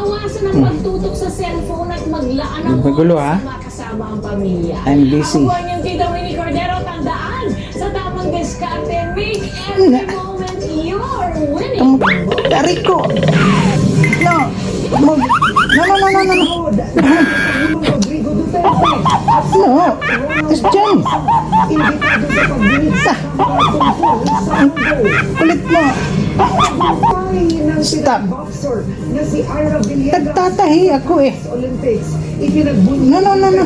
Bawasan ang pagtutok sa cellphone at maglaan ng Magulo, ha? makasama ang pamilya. I'm busy. Ang inyong tita Winnie Cordero, tandaan, sa tamang diskarte, make every moment your winning ko! No! Mag... No, no, no, no, no, no! Rodrigo Duterte No! It's imbitado sa pagdinig sa Kamara tungkol sa mundo. Kulit mo! Stop. Nagtatahi ako eh. sa Olympics. Ipinagbunyag No, no, no, no.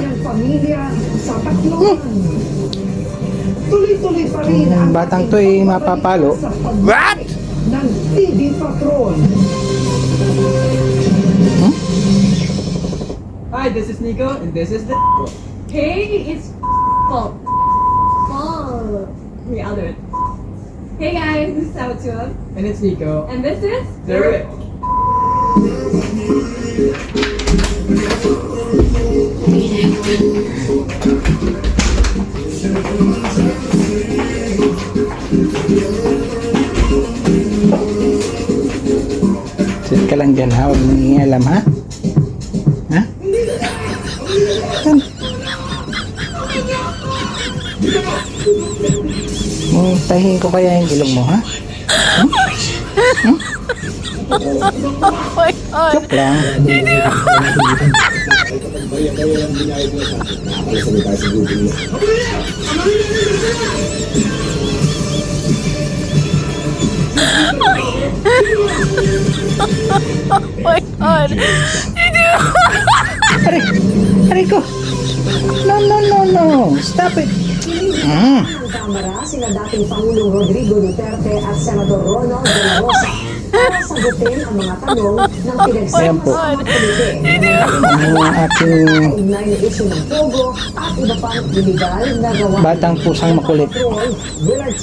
Tuloy-tuloy pa rin ang Hmm, batang to ay pagbabalita mapapalo. pagbabalik ng TV Patrol. Hi, this is Nico, and this is the. Hey, it's Paul. Paul. The other. Hey guys, this is Saotua. And it's Nico. And this is? There. Sit ka lang dyan ha, huwag mong iialam ha? Ha? Yan. Hmm, tahiin ko kaya yung ilong mo ha? Hmm? Hmm? Joke lang. my god. Aray! Aray ko! No, no, no, no! Stop it! Mm. Kamara sina dating Pangulong Rodrigo Duterte at Senador Ronald De La Rosa para sagutin ang mga tanong ng komite. Ang aking Kaugnay na issue ng Pogo at iba pang illegal na gawa batang pusang makulit. Willard.